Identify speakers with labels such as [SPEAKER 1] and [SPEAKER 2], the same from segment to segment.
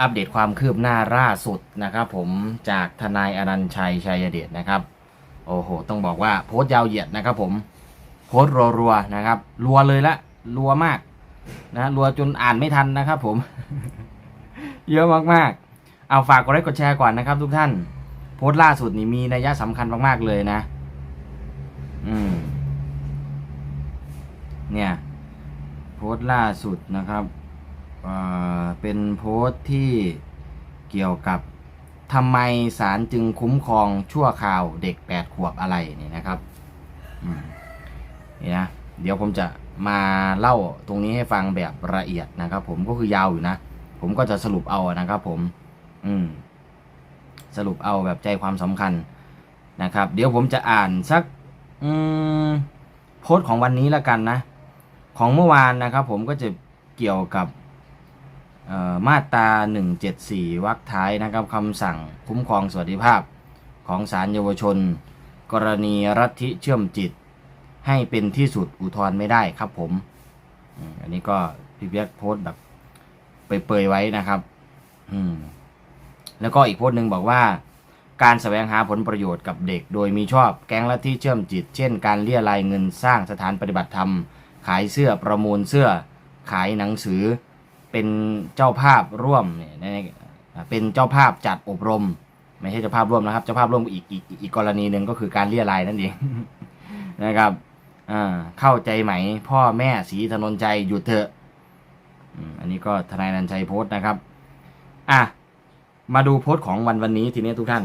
[SPEAKER 1] อัปเดตความคืบหน้าล่าสุดนะครับผมจากทนายอนันต์ชัยชัยเดชนะครับ โอ้โห ต้องบอกว่าโพสต์ยาวเหยียดนะครับผมโพสต์รัวๆนะครับ รัวเลยละรัวมากนะรัวจนอ่านไม่ทันนะครับผม เยอะมากๆ เอาฝากกดไลค์กดแชร์ก่อนนะครับทุกท่าน โพสต์ล่าสุดนี่มีนัยยะสำคัญมากๆเลยนะ อืม เนี่ย โพสต์ล่าสุดนะครับ เป็นโพสต์ที่เกี่ยวกับทำไมศาลจึงคุ้มครองชั่วคราวเด็ก 8 ขวบอะไรนี่นะครับนี่นะเดี๋ยวผมจะมาเล่าตรงนี้ให้ฟังแบบละเอียดนะครับ ผมก็คือยาวอยู่นะ ผมก็จะสรุปเอานะครับ ผม อืม สรุปเอาแบบใจความสำคัญนะครับ เดี๋ยวผมจะอ่านสัก อืมโพสต์ของวันนี้ล้วกันนะ ของเมื่อวานนะครับ ผมก็จะเกี่ยวกับ มาตรา 174 วรรคท้ายนะครับคำสั่งคุ้มครองสวัสดิภาพของศาลเยาวชน กรณีรัฐิเชื่อมจิต ให้เป็นที่สุดอุทธรณ์ไม่ได้ครับผม อันนี้ก็พี่เปียกโพสต์แบบเปยๆไว้นะครับ อืมแล้วก็อีกโพสต์หนึ่งบอกว่า การแสวงหาผลประโยชน์กับเด็ก โดยมีชอบแก๊งลัทธิเชื่อมจิต เช่น การเลี่ยรายเงินสร้างสถานปฏิบัติธรรม ขายเสื้อประมูลเสื้อ ขายหนังสือ เป็นเจ้าภาพร่วมเนี่ยเป็นเจ้าภาพจัดอบรม ไม่ใช่เจ้าภาพร่วมนะครับ เจ้าภาพร่วมอีกอีกอีกกรณีหนึ่งก็คือการเลี่ยรายนั่นเองนะครับเข้าใจไหม พ่อแม่สีถนนใจหยุดเถอะอันนี้ก็ทนายนันชัยโพสต์นะครับ อะ มาดูโพสต์ของวันวันนี้ทีนี้ทุกท่าน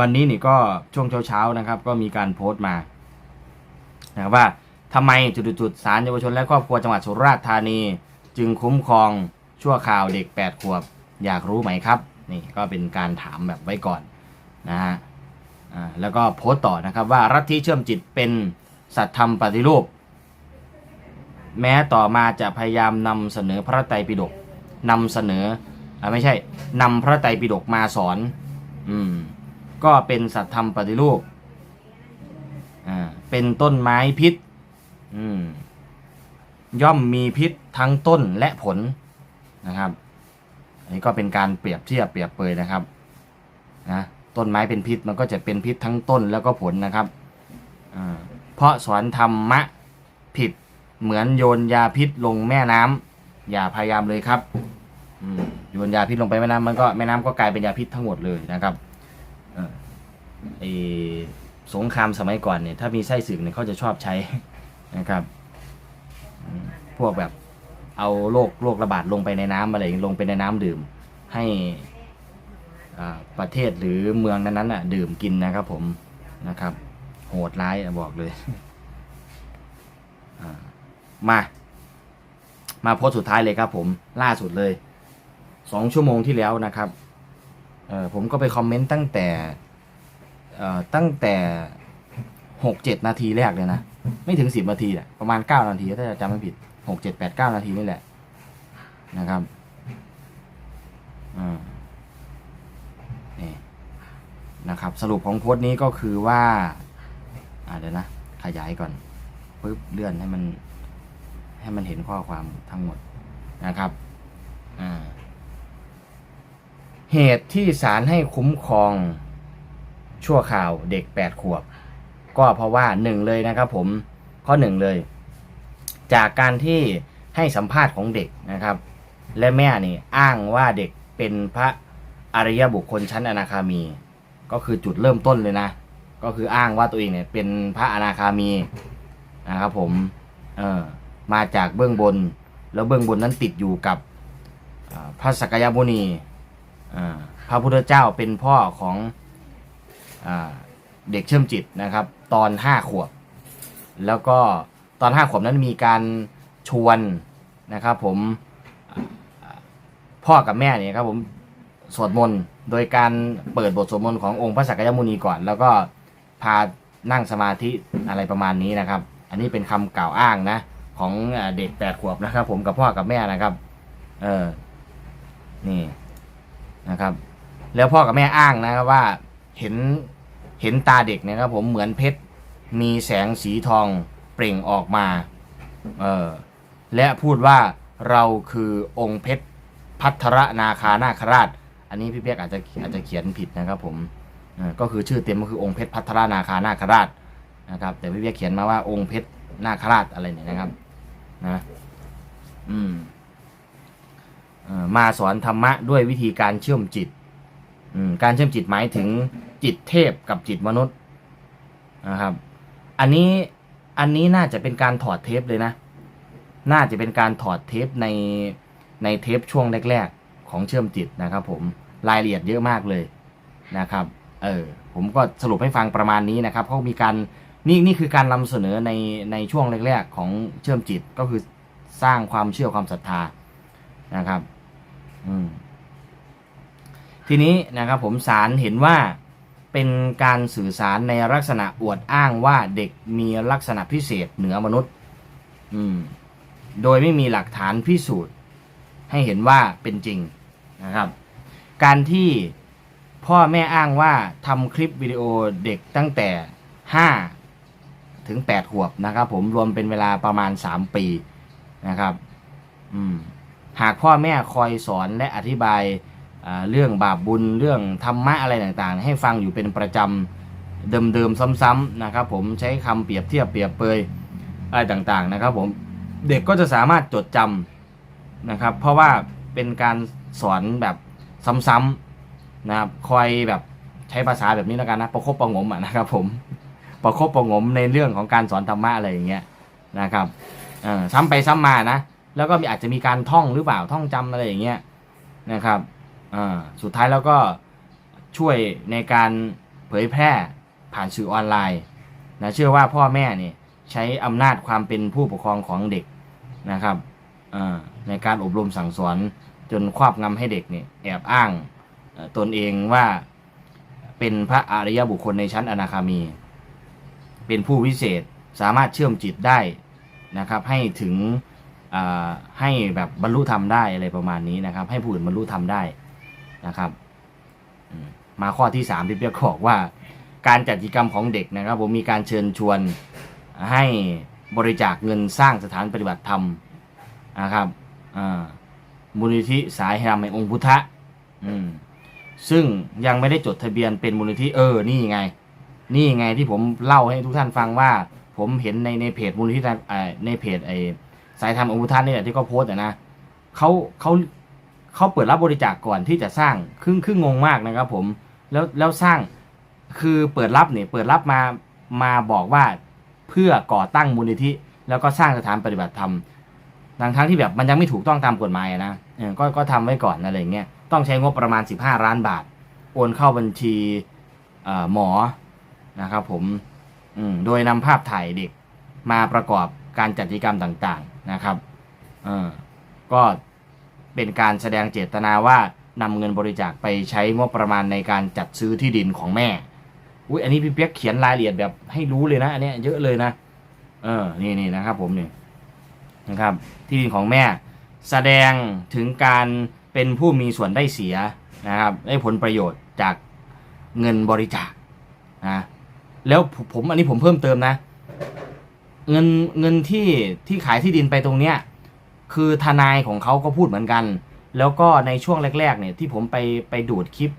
[SPEAKER 1] วันนี้นี่ก็ช่วงเช้าๆนะครับ ก็มีการโพสต์มานะครับว่าทำไมจุดๆศาลเยาวชนและครอบครัวจังหวัดสุราษฎร์ธานี จึงคุ้มครองชั่วคราวเด็ก 8 ขวบ อยากรู้ไหมครับ นี่ก็เป็นการถามแบบไว้ก่อนนะฮะแล้วก็โพสต์ต่อนะครับว่ารัฐที่เชื่อมจิตเป็นสัตธรรมปฏิรูป แม้ต่อมาจะพยายามนำเสนอพระไตรปิฎกนำเสนออไม่ใช่นำพระไตรปิฎกมาสอนอืมก็เป็นสัตธรรมปฏิรูปอ่าเป็นต้นไม้พิษอืม ย่อมมีพิษทั้งต้นและผลนะครับ อันนี้ก็เป็นการเปรียบเทียบเปรียบเปยนะครับนะต้นไม้เป็นพิษมันก็จะเป็นพิษทั้งต้นแล้วก็ผลนะครับเพราะสอนธรรมะผิดเหมือนโยนยาพิษลงแม่น้ำอย่าพยายามเลยครับโยนยาพิษลงไปแม่น้ำมันก็แม่น้ำก็กลายเป็นยาพิษทั้งหมดเลยนะครับเอ่อไอสงครามสมัยก่อนเนี่ยถ้ามีไส้ศึกเนี่ยเขาจะชอบใช้นะครับ พวกแบบเอาโรคโรคระบาดลงไปในน้ำอะไรอย่างนี้ลงไปในน้ำดื่ม ให้ประเทศหรือเมืองนั้นๆน่ะดื่มกินนะครับผมนะครับ โหดร้ายบอกเลยมา มาโพสสุดท้ายเลยครับ ผมล่าสุดเลยสองชั่วโมงที่แล้วนะครับผมก็ไปคอมเมนต์ตั้งแต่ตั้งแต่หกเจ็ดนาทีแรกเลยนะ ไม่ถึงสิบนาทีแหละประมาณเก้านาทีถ้าจำไม่ผิดหกเจ็ดแปดเก้านาทีนี่แหละนะครับอ่านี่นะครับ สรุปของโพสต์นี้ก็คือว่าอ่าเดี๋ยวนะ ขยายก่อนปึ๊บเลื่อนให้มัน ให้มันเห็นข้อความทั้งหมดนะครับอ่าเหตุที่ศาลให้คุ้มครองชั่วข่าวเด็ก 8 ขวบ ก็เพราะว่าหนึ่งเลยนะครับผมข้อหนึ่งเลย จากการที่ให้สัมภาษณ์ของเด็กนะครับ และแม่นี่อ้างว่าเด็กเป็นพระอริยบุคคลชั้นอนาคามี ก็คือจุดเริ่มต้นเลยนะ ก็คืออ้างว่าตัวเองเนี่ยเป็นพระอนาคามีนะครับผมเออมาจากเบื้องบน แล้วเบื้องบนนั้นติดอยู่กับพระสกยมุนีพระพุทธเจ้าเป็นพ่อของอเด็กเชื่อมจิตนะครับ ตอนห้าขวบ แล้วก็ตอนห้าขวบนั้นมีการชวนนะครับผมพ่อกับแม่เนี่ยครับผมสวดมนต์โดยการเปิดบทสวดมนต์ขององค์พระสักยมุนีก่อน แล้วก็พานั่งสมาธิอะไรประมาณนี้นะครับ อันนี้เป็นคำกล่าวอ้างนะ ของเด็กแปดขวบนะครับ ผมกับพ่อกับแม่นะครับ เออนี่นะครับ แล้วพ่อกับแม่อ้างนะครับว่าเห็น เห็นตาเด็กเนะครับผมเหมือนเพชรมีแสงสีทองเปล่งออกมาเออและพูดว่าเราคือองค์เพชรพัทรนาคานาคราช อันนี้พี่เปียกอาจจะอาจจะเขียนผิดนะครับผมออก็คือชื่อเต็มก็คือองค์เพชรพัทรนาคานาคราชนะครับ แต่พี่เปียกเขียนมาว่าองค์เพชรนาคราชอะไรเนี่ยนะครับนะอืมออมาสอนธรรมะด้วยวิธีการเชื่อมจิตอืมการเชื่อมจิตหมายถึง จิตเทพกับจิตมนุษย์นะครับ อันนี้อันนี้น่าจะเป็นการถอดเทปเลยนะ น่าจะเป็นการถอดเทปในในเทปช่วงแรก ๆ ของเชื่อมจิตนะครับ ผมรายละเอียดเยอะมากเลยนะครับ เออผมก็สรุปให้ฟังประมาณนี้นะครับเขามีการนี่นี่คือการนำเสนอในในช่วงแรก ๆ ของเชื่อมจิตก็คือสร้างความเชื่อความศรัทธานะครับ อืมทีนี้นะครับผมสารเห็นว่า เป็นการสื่อสารในลักษณะอวดอ้างว่าเด็กมีลักษณะพิเศษเหนือมนุษย์ อืม โดยไม่มีหลักฐานพิสูจน์ ให้เห็นว่าเป็นจริงนะครับ การที่พ่อแม่อ้างว่าทำคลิปวิดีโอเด็กตั้งแต่ 5 ถึง 8 ขวบนะครับ ผมรวมเป็นเวลาประมาณ 3 ปีนะครับ อืม หากพ่อแม่คอยสอนและอธิบาย เรื่องบาปบุญเรื่องธรรมะอะไรต่างๆ ให้ฟังอยู่เป็นประจำเดิมๆซ้ำๆนะครับผมใช้คำเปรียบเทียบเปรียบเปยอะไรต่างๆนะครับผมเด็กก็จะสามารถจดจำนะครับ เพราะว่าเป็นการสอนแบบซ้ำๆนะครับคอยแบบใช้ภาษาแบบนี้แล้วกันนะประคบประงมอะนะครับผมประคบประงมในเรื่องของการสอนธรรมะอะไรอย่างเงี้ยนะครับซ้ำไปซ้ำมานะแล้วก็มีอาจจะมีการท่องหรือเปล่าท่องจำอะไรอย่างเงี้ยนะครับ สุดท้ายแล้วก็ช่วยในการเผยแพร่ผ่านสื่อออนไลน์นะเชื่อว่าพ่อแม่เนี่ยใช้อำนาจความเป็นผู้ปกครองของเด็กนะครับในการอบรมสั่งสอนจนครอบงำให้เด็กเนี่ยแอบอ้างตนเองว่าเป็นพระอริยบุคคลในชั้นอนาคามี เป็นผู้วิเศษสามารถเชื่อมจิตได้นะครับให้ถึงให้แบบบรรลุธรรมได้อะไรประมาณนี้นะครับ ให้ผู้อื่นบรรลุธรรมได้ นะครับมาข้อที่สามที่เปียกบอกว่า การจัดกิจกรรมของเด็กนะครับ ผมมีการเชิญชวนให้บริจาคเงินสร้างสถานปฏิบัติธรรมนะครับมูลนิธิสายแฮมในองค์พุทธะซึ่งยังไม่ได้จดทะเบียนเป็นมูลนิธิเออ นี่ไง นี่ไงที่ผมเล่าให้ทุกท่านฟังว่า ผมเห็นในในเพจมูลนิธิในเพจไอสายธรรมองค์พุทธานี่แหละที่เขาโพสต์นะเขาเขา เขาเปิดรับบริจาคก่อนที่จะสร้างครึ่งครึ่งงงมากนะครับผมแล้วแล้วสร้างคือเปิดรับเนี่ยเปิดรับมามาบอกว่าเพื่อก่อตั้งมูลนิธิ แล้วก็สร้างสถานปฏิบัติธรรมทั้งทั้งที่แบบมันยังไม่ถูกต้องตามกฎหมายนะก็ก็ทำไว้ก่อนอะไรเงี้ยต้องใช้งบประมาณ 15 ล้านบาท โอนเข้าบัญชีหมอนะครับผมมโดยนำภาพถ่ายเด็กมาประกอบการจัดกิจกรรมต่างๆนะครับก็ เป็นการแสดงเจตนาว่านำเงินบริจาคไปใช้งบประมาณในการจัดซื้อที่ดินของแม่ อุ้ยอันนี้พี่เปียกเขียนรายละเอียดแบบให้รู้เลยนะอันเนี้ยเยอะเลยนะ เออ นี่นี่นะครับ ผมนี่นะครับ ที่ดินของแม่ แสดงถึงการเป็นผู้มีส่วนได้เสียนะครับ ได้ผลประโยชน์จากเงินบริจาคนะ แล้วผมอันนี้ผมเพิ่มเติมนะ เงินเงินที่ที่ขายที่ดินไปตรงเนี้ย คือทนายของเขาก็พูดเหมือนกัน แล้วก็ในช่วงแรก ๆ เนี่ยที่ผมไปไปดูดคลิป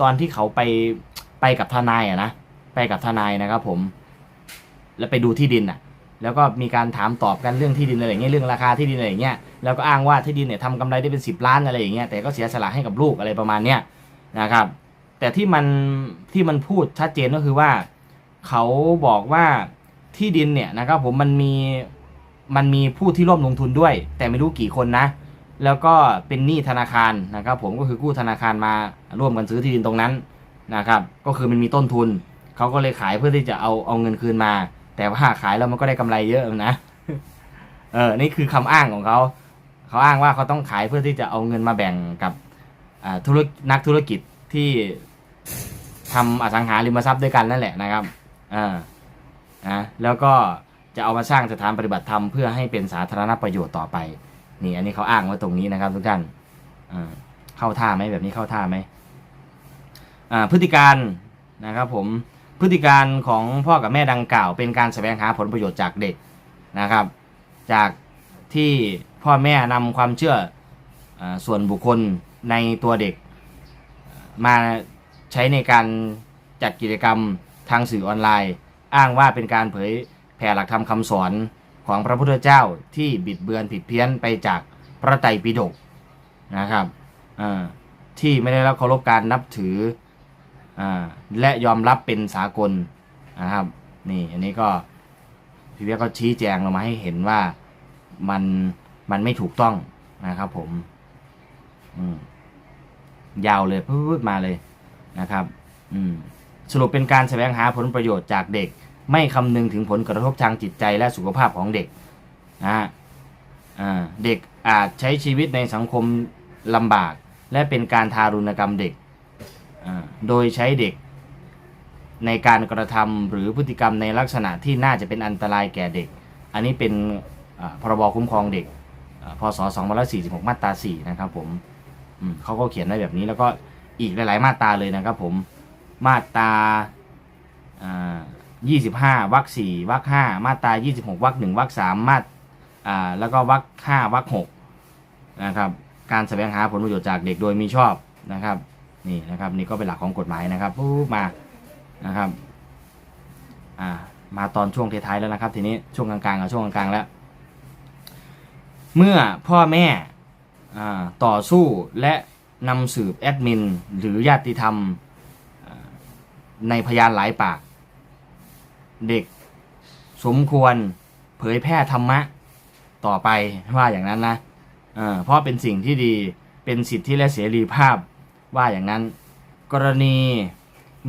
[SPEAKER 1] ตอนที่เขาไปไปกับทนายอะนะไปกับทนายนะครับผม แล้วไปดูที่ดินอะแล้วก็มีการถามตอบกันเรื่องที่ดินอะไรอย่างเงี้ยเรื่องราคาที่ดินอะไรอย่างเงี้ยแล้วก็อ้างว่าที่ดินเนี่ยทำกำไรได้เป็นสิบล้านอะไรอย่างเงี้ยแต่ก็เสียสละให้กับลูกอะไรประมาณเนี้ยนะครับ แต่ที่มันที่มันพูดชัดเจนก็คือว่า เขาบอกว่าที่ดินเนี่ยนะครับผมมันมี มันมีผู้ที่ร่วมลงทุนด้วย แต่ไม่รู้กี่คนนะ แล้วก็เป็นหนี้ธนาคารนะครับ ผมก็คือกู้ธนาคารมาร่วมกันซื้อที่ดินตรงนั้นนะครับ ก็คือมันมีต้นทุนเขาก็เลยขายเพื่อที่จะเอาเอาเงินคืนมา แต่ว่าขายแล้วมันก็ได้กำไรเยอะนะเออนี่คือคำอ้างของเขาเขาอ้างว่าเขาต้องขายเพื่อที่จะเอาเงินมาแบ่งกับธุรนักธุรกิจที่ทำอสังหาริมทรัพย์ด้วยกันนั่นแหละนะครับอ่านะแล้วก็ จะเอามาสร้างสถานปฏิบัติธรรมเพื่อให้เป็นสาธารณประโยชน์ต่อไป นี่ อันนี้เขาอ้างไว้ตรงนี้นะครับทุกท่านเข้าท่าไหมแบบนี้เข้าท่าไหมพฤติการนะครับผมพฤติการของพ่อกับแม่ดังกล่าว เป็นการแสวงหาผลประโยชน์จากเด็กนะครับ จากที่พ่อแม่นำความเชื่ออส่วนบุคคลในตัวเด็ก มาใช้ในการจัดกิจกรรมทางสื่อออนไลน์ อ้างว่าเป็นการเผย แผ่หลักธรรมคำสอนของพระพุทธเจ้าที่บิดเบือนผิดเพี้ยนไปจากพระไตรปิฎกนะครับที่ไม่ได้รับเคารพการนับถืออและยอมรับเป็นสากลนะครับนี่อันนี้ก็พี่เวียก็ชี้แจงลงมาให้เห็นว่ามันมันไม่ถูกต้องนะครับผมมยาวเลยพูดมาเลยนะครับ อืมสรุปเป็นการแสวงหาผลประโยชน์จากเด็ก ไม่คำนึงถึงผลกระทบทางจิตใจและสุขภาพของเด็กนะฮะเด็กอาจใช้ชีวิตในสังคมลำบาก และเป็นการทารุณกรรมเด็ก โดยใช้เด็กในการกระทำหรือพฤติกรรมในลักษณะที่น่าจะเป็นอันตรายแก่เด็ก อันนี้เป็นพรบคุ้มครองเด็กอ่าพศ2546 มาตรา 4 นะครับผมเขาก็เขียนไว้แบบนี้แล้วก็อีกหลาย ๆ มาตราเลยนะครับผม มาตราอ่า 25วรรค4วรรค5มาตรา 26วรรค1วรรค3มาตอ่าแล้วก็วรรค5วรรค6นะครับการแสวงหาผลประโยชน์จากเด็กโดยมีชอบนะครับนี่นะครับนี่ก็เป็นหลักของกฎหมายนะครับปุ๊บมานะครับอ่ามาตอนช่วงท้ายๆแล้วนะครับ ทีนี้ช่วงกลางๆกับช่วงกลางๆแล้ว เมื่อพ่อแม่อ่าต่อสู้และนำสืบแอดมิน หรือญาติธรรมในพยานหลายปาก เด็กสมควรเผยแพร่ธรรมะต่อไปว่าอย่างนั้นนะอ่าเพราะเป็นสิ่งที่ดีเป็นสิทธิและเสรีภาพว่าอย่างนั้น กรณี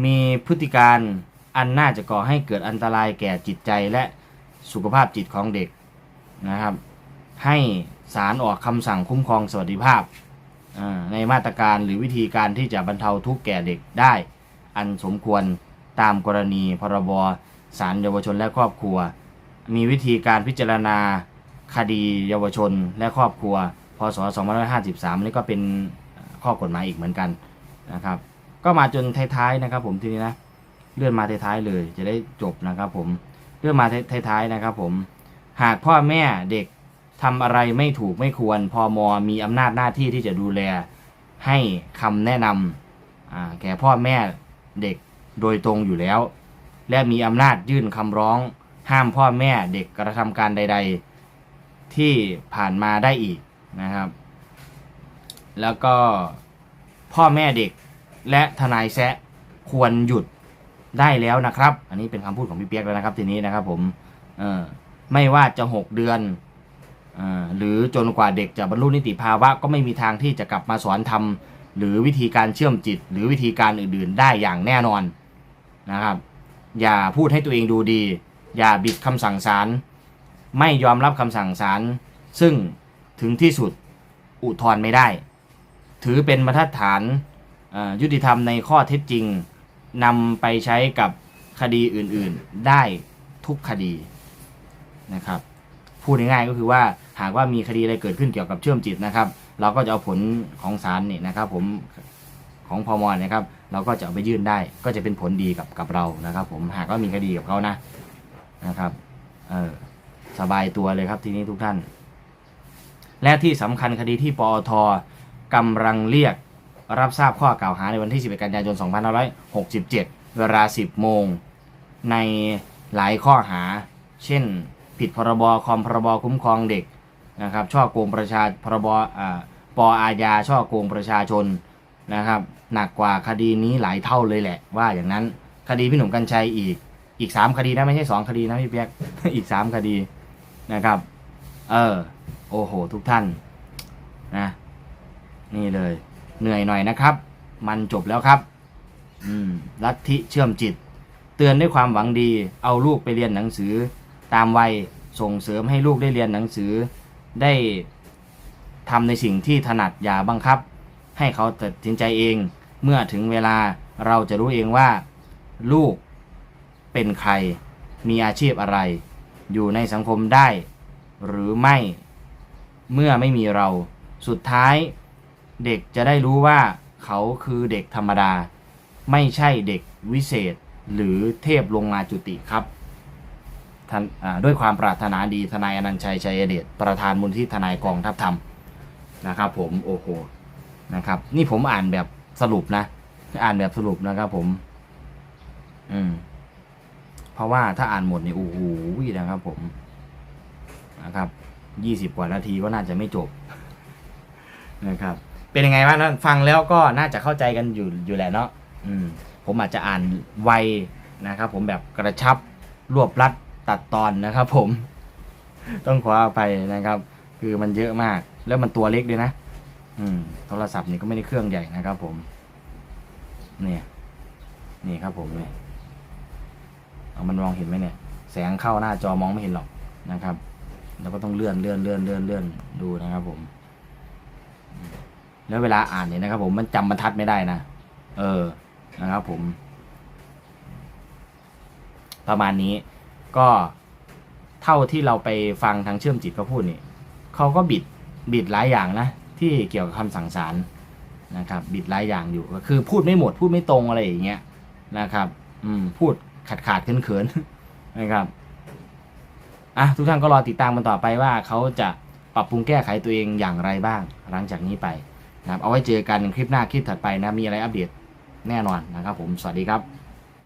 [SPEAKER 1] มีพฤติการอันน่าจะก่อให้เกิดอันตรายแก่จิตใจและสุขภาพจิตของเด็กนะครับ ให้ศาลออกคำสั่งคุ้มครองสวัสดิภาพในมาตรการหรือวิธีการที่จะบรรเทาทุกข์แก่เด็กได้ อันสมควรตามกรณีพรบ ศาลเยาวชนและครอบครัว มีวิธีการพิจารณาคดีเยาวชนและครอบครัว พศ 2553 นี่ก็เป็นข้อกฎหมายอีกเหมือนกันนะครับ ก็มาจนท้ายๆนะครับ ผมทีนี้นะเลื่อนมาท้ายๆเลยจะได้จบนะครับผมเลื่อนมาท้ายๆนะครับผมหากพ่อแม่เด็กทำอะไรไม่ถูกไม่ควรพอมอมีอำนาจหน้าที่ที่จะดูแลให้คำแนะนำแก่พ่อแม่เด็กโดยตรงอยู่แล้ว และมีอำนาจยื่นคำร้อง ห้ามพ่อแม่เด็กกระทำการใด ๆ ที่ผ่านมาได้อีกนะครับ แล้วก็พ่อแม่เด็กและทนายแซะควรหยุดได้แล้วนะครับ อันนี้เป็นคำพูดของพี่เปียกแล้วนะครับทีนี้นะครับผมเออไม่ว่าจะหกเดือนอหรือจนกว่าเด็กจะบรรลุนิติภาวะ ก็ไม่มีทางที่จะกลับมาสอนทำหรือวิธีการเชื่อมจิต หรือวิธีการอื่นๆ ได้อย่างแน่นอนนะครับ อย่าพูดให้ตัวเองดูดี อย่าบิดคำสั่งศาลไม่ยอมรับคำสั่งศาลซึ่งถึงที่สุดอุทธรณ์ไม่ได้ ถือเป็นมาตรฐานยุติธรรมในข้อเท็จจริงนำไปใช้กับคดีอื่นๆได้ทุกคดีนะครับพูดง่ายๆก็คือว่าหากว่ามีคดีอะไรเกิดขึ้นเกี่ยวกับเชื่อมจิตนะครับ เราก็จะเอาผลของศาลนี่นะครับ ผมของพมนะครับ เราก็จะเอาไปยื่นได้ ก็จะเป็นผลดีกับกับเรานะครับ ผมหากว่ามีคดีกับเขานะนะครับเออสบายตัวเลยครับทีนี้ทุกท่าน และที่สำคัญคดีที่ปอทกำลังเรียกรับทราบข้อกล่าวหาในวันที่ 11 กันยายน 2567 เวลา 10 โมง ในหลายข้อหา เช่น ผิดพรบคอมพรบคุ้มครองเด็กนะครับช่อโกงประชาพรบอ่าปอาญาช่อโกงประชาชนนะครับ หนักกว่าคดีนี้หลายเท่าเลยแหละ ว่าอย่างนั้นคดีพี่หนุ่มกัญชัยอีกอีก3คดีนะไม่ใช่2คดีนะพี่เปียกอีก3คดีนะครับ เออ โอ้โห ทุกท่านนะนี่เลย เหนื่อยหน่อยนะครับ มันจบแล้วครับ อืมลัทธิเชื่อมจิต เตือนด้วยความหวังดี เอาลูกไปเรียนหนังสือ ตามวัยส่งเสริมให้ลูกได้เรียนหนังสือ ได้ทำในสิ่งที่ถนัดอย่าบังคับ ให้เขาตัดสินใจเอง เมื่อถึงเวลาเราจะรู้เองว่า ลูกเป็นใคร มีอาชีพอะไร อยู่ในสังคมได้ หรือไม่ เมื่อไม่มีเรา สุดท้าย เด็กจะได้รู้ว่า เขาคือเด็กธรรมดา ไม่ใช่เด็กวิเศษ หรือเทพลงมาจุติครับด้วยความปรารถนาดีทนายอนันต์ชัยชัยเดชประธานมูลที่ทนายกองทัพธรรมนะครับผมโอ้โหนะครับ นี่ผมอ่านแบบ สรุปนะอ่านแบบสรุปนะครับผม อืม เพราะว่าถ้าอ่านหมดนี่โอ้โหนะครับผมนะครับยี่สิบกว่านาทีก็น่าจะไม่จบนะครับ เป็นยังไงบ้างนะฟังแล้วก็น่าจะเข้าใจกันอยู่อยู่แหละเนาะอืม ผมอาจจะอ่านไวนะครับ ผมแบบกระชับรวบรัดตัดตอนนะครับ ผม ต้องขออภัยนะครับ คือมันเยอะมาก แล้วมันตัวเล็กด้วยนะ อืมโทรศัพท์นี่ก็ไม่ได้เครื่องใหญ่นะครับ ผม เนี่ย นี่ครับผมเนี่ยเอามันมองเห็นไหมเนี่ย แสงเข้าหน้าจอมองไม่เห็นหรอกนะครับ แล้วก็ต้องเลื่อนเลื่อนเลื่อนเลื่อนเลื่อนดูนะครับ ผม แล้วเวลาอ่านเนี่ยนะครับ ผมมันจำบรรทัดไม่ได้นะเออนะครับ ผม ประมาณนี้ก็เท่าที่เราไปฟังทางเชื่อมจิตเขาพูดนี่เขาก็บิดบิดหลายอย่างนะ ที่เกี่ยวกับคำสั่งสารนะครับบิดหลายอย่างอยู่ก็คือพูดไม่หมดพูดไม่ตรงอะไรอย่างเงี้ยนะครับอืมพูดขาดขาดเขินเขินๆนะครับอะทุกท่านก็รอติดตามกันต่อไปว่าเขาจะปรับปรุงแก้ไขตัวเองอย่างไรบ้าง หลังจากนี้ไปนะครับเอาไว้เจอกันคลิปหน้าคลิปถัดไปนะมีอะไรอัปเดตแน่นอนนะครับผมสวัสดีครับ